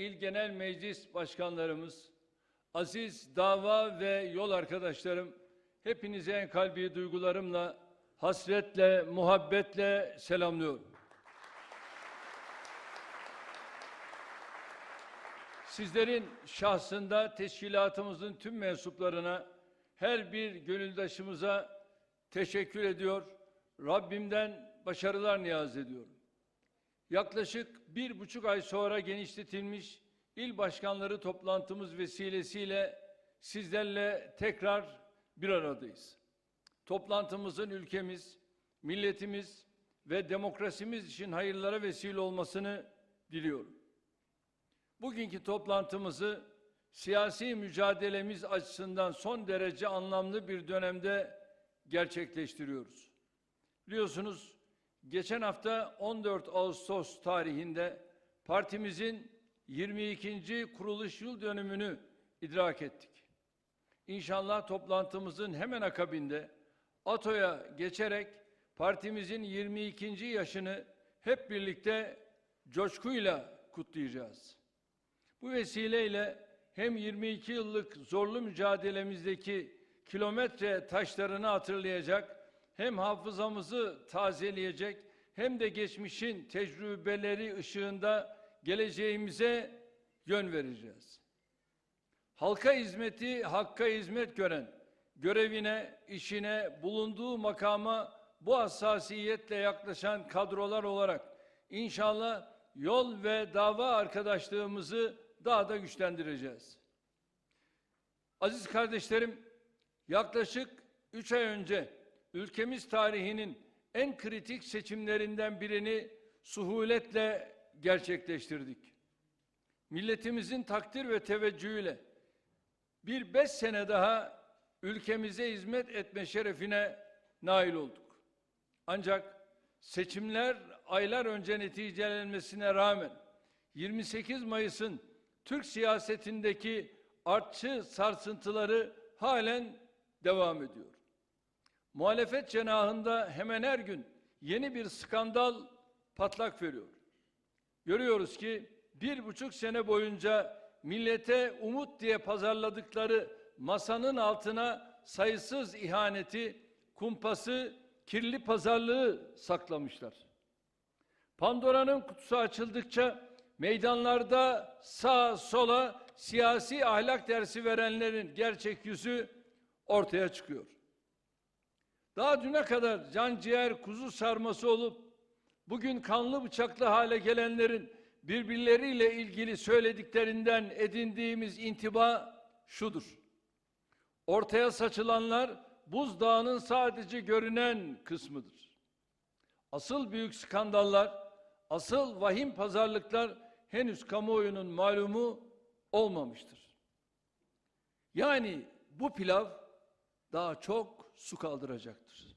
il genel meclis başkanlarımız, aziz dava ve yol arkadaşlarım, hepinize en kalbi duygularımla, hasretle, muhabbetle selamlıyorum. Sizlerin şahsında teşkilatımızın tüm mensuplarına, her bir gönüldaşımıza teşekkür ediyor. Rabbimden başarılar niyaz ediyorum. Yaklaşık bir buçuk ay sonra genişletilmiş il başkanları toplantımız vesilesiyle sizlerle tekrar bir aradayız. Toplantımızın ülkemiz, milletimiz ve demokrasimiz için hayırlara vesile olmasını diliyorum. Bugünkü toplantımızı siyasi mücadelemiz açısından son derece anlamlı bir dönemde gerçekleştiriyoruz. Biliyorsunuz geçen hafta 14 Ağustos tarihinde partimizin 22. kuruluş yıl dönümünü idrak ettik. İnşallah toplantımızın hemen akabinde ATO'ya geçerek partimizin 22. yaşını hep birlikte coşkuyla kutlayacağız. Bu vesileyle hem 22 yıllık zorlu mücadelemizdeki kilometre taşlarını hatırlayacak, hem hafızamızı tazeleyecek, hem de geçmişin tecrübeleri ışığında geleceğimize yön vereceğiz. Halka hizmeti, hakka hizmet gören, görevine, işine, bulunduğu makama bu hassasiyetle yaklaşan kadrolar olarak inşallah yol ve dava arkadaşlığımızı daha da güçlendireceğiz. Aziz kardeşlerim, yaklaşık üç ay önce ülkemiz tarihinin en kritik seçimlerinden birini suhuletle gerçekleştirdik. Milletimizin takdir ve teveccühüyle bir beş sene daha ülkemize hizmet etme şerefine nail olduk. Ancak seçimler aylar önce neticelenmesine rağmen 28 Mayıs'ın Türk siyasetindeki artçı sarsıntıları halen devam ediyor. Muhalefet cenahında hemen her gün yeni bir skandal patlak veriyor. Görüyoruz ki bir buçuk sene boyunca millete umut diye pazarladıkları masanın altına sayısız ihaneti, kumpası, kirli pazarlığı saklamışlar. Pandora'nın kutusu açıldıkça meydanlarda sağa sola siyasi ahlak dersi verenlerin gerçek yüzü ortaya çıkıyor. Daha düne kadar can ciğer kuzu sarması olup bugün kanlı bıçaklı hale gelenlerin birbirleriyle ilgili söylediklerinden edindiğimiz intiba şudur. Ortaya saçılanlar buzdağının sadece görünen kısmıdır. Asıl büyük skandallar, asıl vahim pazarlıklar henüz kamuoyunun malumu olmamıştır. Yani bu pilav daha çok su kaldıracaktır.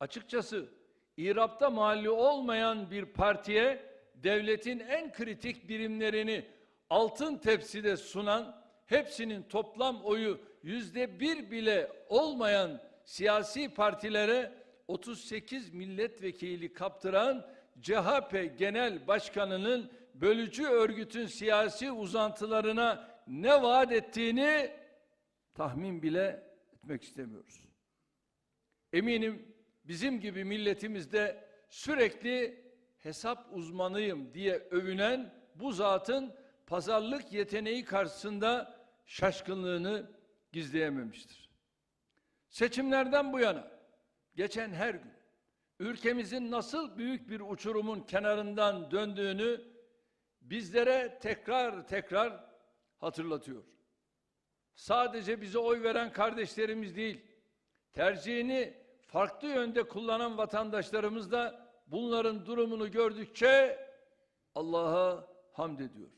Açıkçası İrab'da mahalli olmayan bir partiye devletin en kritik birimlerini altın tepside sunan, hepsinin toplam oyu yüzde bir bile olmayan siyasi partilere 38 milletvekili kaptıran CHP Genel Başkanı'nın bölücü örgütün siyasi uzantılarına ne vaat ettiğini tahmin bile etmek istemiyoruz. Eminim bizim gibi milletimizde sürekli hesap uzmanıyım diye övünen bu zatın pazarlık yeteneği karşısında şaşkınlığını gizleyememiştir. Seçimlerden bu yana geçen her gün ülkemizin nasıl büyük bir uçurumun kenarından döndüğünü bizlere tekrar tekrar hatırlatıyor. Sadece bize oy veren kardeşlerimiz değil, tercihini farklı yönde kullanan vatandaşlarımız da bunların durumunu gördükçe Allah'a hamd ediyor.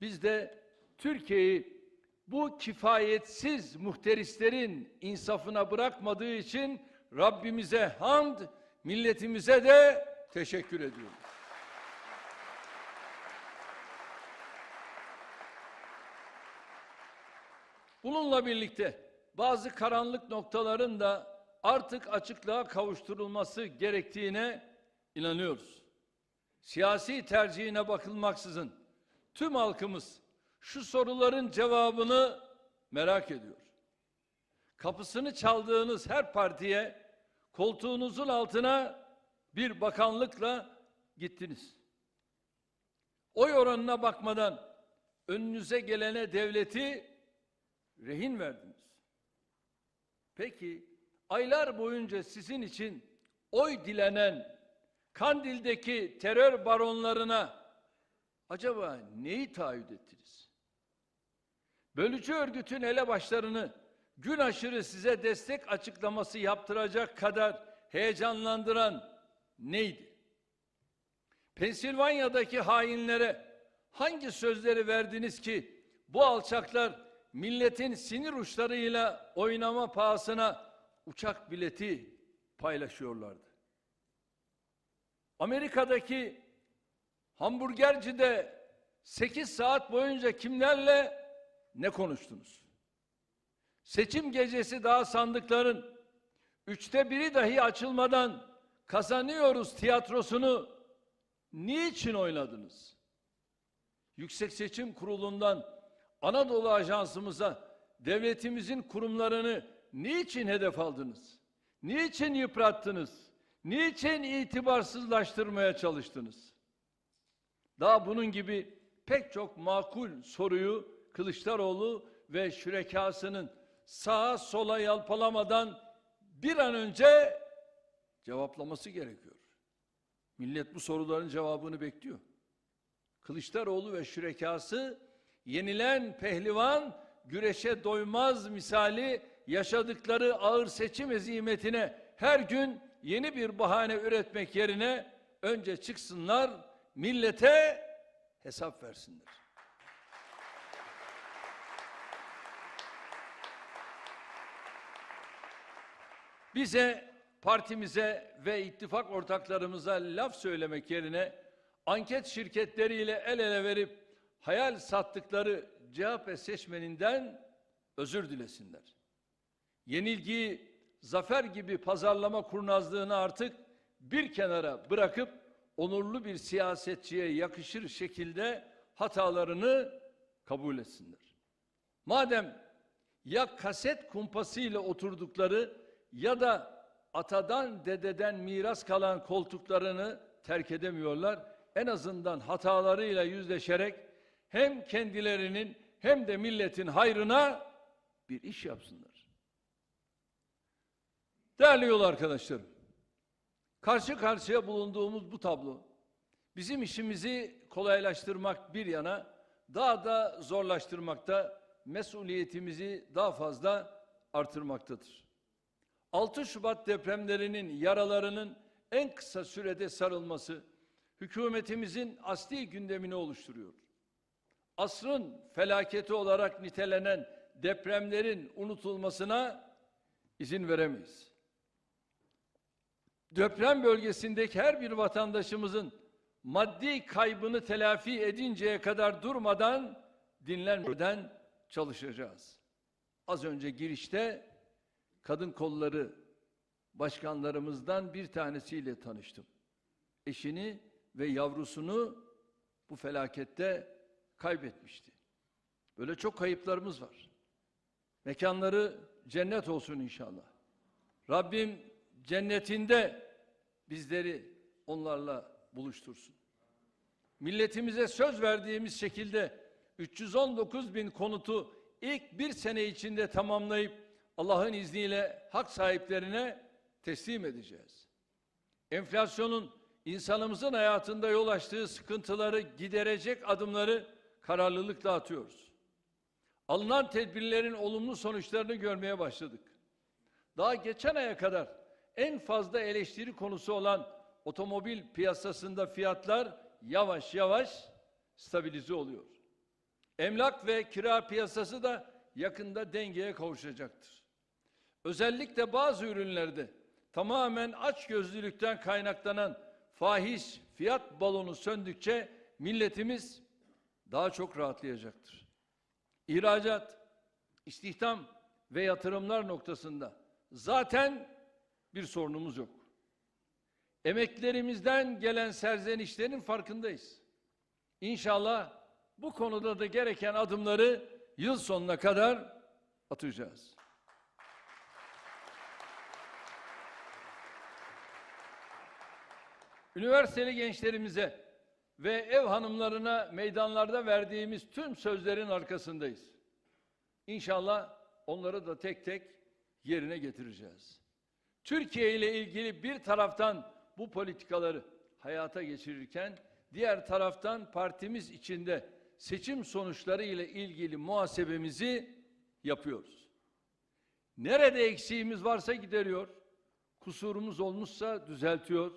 Biz de Türkiye'yi bu kifayetsiz muhterislerin insafına bırakmadığı için Rabbimize hamd, milletimize de teşekkür ediyoruz. Bununla birlikte bazı karanlık noktaların da artık açıklığa kavuşturulması gerektiğine inanıyoruz. Siyasi tercihine bakılmaksızın tüm halkımız şu soruların cevabını merak ediyor. Kapısını çaldığınız her partiye koltuğunuzun altına bir bakanlıkla gittiniz. Oy oranına bakmadan önünüze gelene devleti rehin verdiniz. Peki aylar boyunca sizin için oy dilenen Kandil'deki terör baronlarına acaba neyi taahhüt ettiniz? Bölücü örgütün elebaşlarını gün aşırı size destek açıklaması yaptıracak kadar heyecanlandıran neydi? Pensilvanya'daki hainlere hangi sözleri verdiniz ki bu alçaklar milletin sinir uçlarıyla oynama pahasına uçak bileti paylaşıyorlardı? Amerika'daki hamburgercide 8 saat boyunca kimlerle ne konuştunuz? Seçim gecesi daha sandıkların üçte biri dahi açılmadan kazanıyoruz tiyatrosunu niçin oynadınız? Yüksek Seçim Kurulu'ndan Anadolu Ajansımıza devletimizin kurumlarını niçin hedef aldınız? Niçin yıprattınız? Niçin itibarsızlaştırmaya çalıştınız? Daha bunun gibi pek çok makul soruyu Kılıçdaroğlu ve şürekasının sağa sola yalpalamadan bir an önce cevaplaması gerekiyor. Millet bu soruların cevabını bekliyor. Kılıçdaroğlu ve şürekası yenilen pehlivan güreşe doymaz misali yaşadıkları ağır seçim ezimetine her gün yeni bir bahane üretmek yerine önce çıksınlar millete hesap versinler. Bize, partimize ve ittifak ortaklarımıza laf söylemek yerine anket şirketleriyle el ele verip hayal sattıkları CHP seçmeninden özür dilesinler. Yenilgiyi zafer gibi pazarlama kurnazlığını artık bir kenara bırakıp onurlu bir siyasetçiye yakışır şekilde hatalarını kabul etsinler. Madem ya kaset kumpasıyla oturdukları ya da atadan dededen miras kalan koltuklarını terk edemiyorlar. En azından hatalarıyla yüzleşerek hem kendilerinin hem de milletin hayrına bir iş yapsınlar. Değerli yol arkadaşlarım, karşı karşıya bulunduğumuz bu tablo bizim işimizi kolaylaştırmak bir yana daha da zorlaştırmakta, mesuliyetimizi daha fazla artırmaktadır. 6 Şubat depremlerinin yaralarının en kısa sürede sarılması hükümetimizin asli gündemini oluşturuyor. Asrın felaketi olarak nitelenen depremlerin unutulmasına izin veremeyiz. Deprem bölgesindeki her bir vatandaşımızın maddi kaybını telafi edinceye kadar durmadan dinlenmeden çalışacağız. Az önce girişte kadın kolları başkanlarımızdan bir tanesiyle tanıştım. Eşini ve yavrusunu bu felakette kaybetmişti. Böyle çok kayıplarımız var. Mekanları cennet olsun inşallah. Rabbim cennetinde bizleri onlarla buluştursun. Milletimize söz verdiğimiz şekilde 319 bin konutu ilk bir sene içinde tamamlayıp Allah'ın izniyle hak sahiplerine teslim edeceğiz. Enflasyonun insanımızın hayatında yol açtığı sıkıntıları giderecek adımları kararlılıkla atıyoruz. Alınan tedbirlerin olumlu sonuçlarını görmeye başladık. Daha geçen aya kadar en fazla eleştiri konusu olan otomobil piyasasında fiyatlar yavaş yavaş stabilize oluyor. Emlak ve kira piyasası da yakında dengeye kavuşacaktır. Özellikle bazı ürünlerde tamamen açgözlülükten kaynaklanan fahiş fiyat balonu söndükçe milletimiz daha çok rahatlayacaktır. İhracat, istihdam ve yatırımlar noktasında zaten bir sorunumuz yok. Emeklerimizden gelen serzenişlerin farkındayız. İnşallah bu konuda da gereken adımları yıl sonuna kadar atacağız. Üniversiteli gençlerimize ve ev hanımlarına meydanlarda verdiğimiz tüm sözlerin arkasındayız. İnşallah onları da tek tek yerine getireceğiz. Türkiye ile ilgili bir taraftan bu politikaları hayata geçirirken diğer taraftan partimiz içinde seçim sonuçları ile ilgili muhasebemizi yapıyoruz. Nerede eksiğimiz varsa gideriyor, kusurumuz olmuşsa düzeltiyor,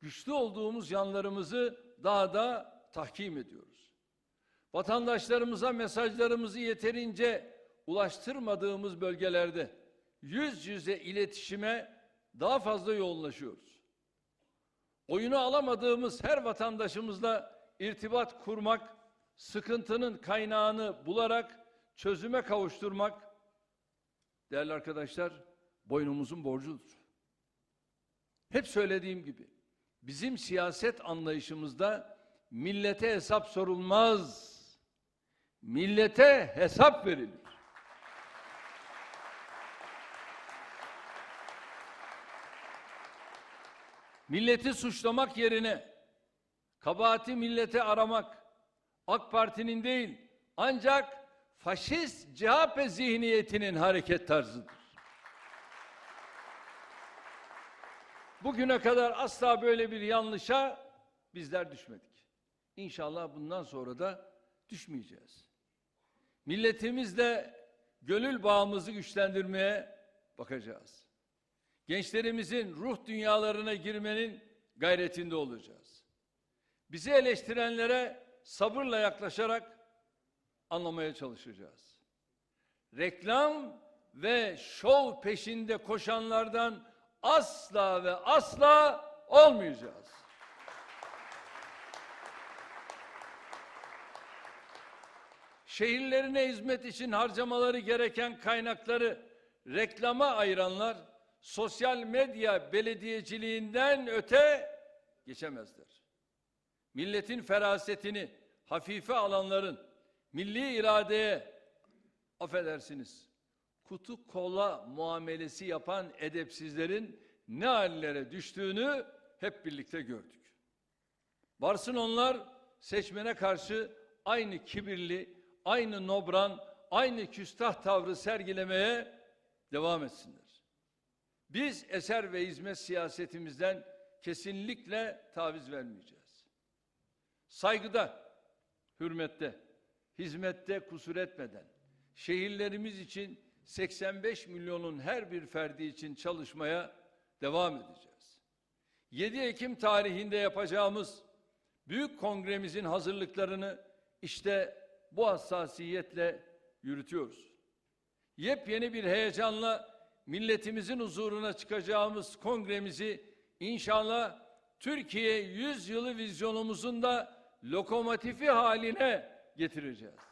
güçlü olduğumuz yanlarımızı daha da tahkim ediyoruz. Vatandaşlarımıza mesajlarımızı yeterince ulaştırmadığımız bölgelerde yüz yüze iletişime daha fazla yoğunlaşıyoruz. Oyunu alamadığımız her vatandaşımızla irtibat kurmak, sıkıntının kaynağını bularak çözüme kavuşturmak, değerli arkadaşlar, boynumuzun borcudur. Hep söylediğim gibi, bizim siyaset anlayışımızda millete hesap sorulmaz, millete hesap verilir. Milleti suçlamak yerine kabahati millete aramak AK Parti'nin değil ancak faşist CHP zihniyetinin hareket tarzıdır. Bugüne kadar asla böyle bir yanlışa bizler düşmedik. İnşallah bundan sonra da düşmeyeceğiz. Milletimizle gönül bağımızı güçlendirmeye bakacağız. Gençlerimizin ruh dünyalarına girmenin gayretinde olacağız. Bizi eleştirenlere sabırla yaklaşarak anlamaya çalışacağız. Reklam ve şov peşinde koşanlardan asla ve asla olmayacağız. Şehirlerine hizmet için harcamaları gereken kaynakları reklama ayıranlar sosyal medya belediyeciliğinden öte geçemezler. Milletin ferasetini hafife alanların milli iradeye affedersiniz kutu kola muamelesi yapan edepsizlerin ne hallere düştüğünü hep birlikte gördük. Varsın onlar seçmene karşı aynı kibirli, aynı nobran, aynı küstah tavrı sergilemeye devam etsinler. Biz eser ve hizmet siyasetimizden kesinlikle taviz vermeyeceğiz. Saygıda, hürmette, hizmette kusur etmeden, şehirlerimiz için 85 milyonun her bir ferdi için çalışmaya devam edeceğiz. 7 Ekim tarihinde yapacağımız büyük kongremizin hazırlıklarını işte bu hassasiyetle yürütüyoruz. Yepyeni bir heyecanla milletimizin huzuruna çıkacağımız kongremizi inşallah Türkiye 100 yılı vizyonumuzun da lokomotifi haline getireceğiz.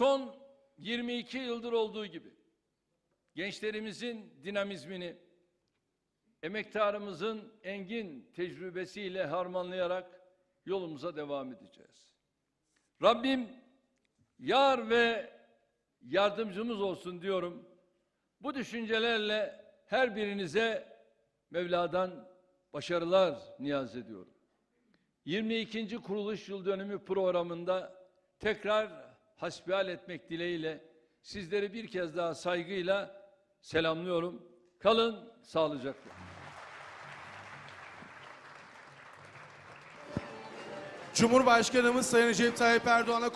Son 22 yıldır olduğu gibi gençlerimizin dinamizmini, emektarımızın engin tecrübesiyle harmanlayarak yolumuza devam edeceğiz. Rabbim yar ve yardımcımız olsun diyorum. Bu düşüncelerle her birinize Mevla'dan başarılar niyaz ediyorum. 22. kuruluş yıl dönümü programında tekrar hasbihal etmek dileğiyle sizleri bir kez daha saygıyla selamlıyorum. Kalın sağlıcakla. Cumhurbaşkanımız Sayın Recep Tayyip Erdoğan'a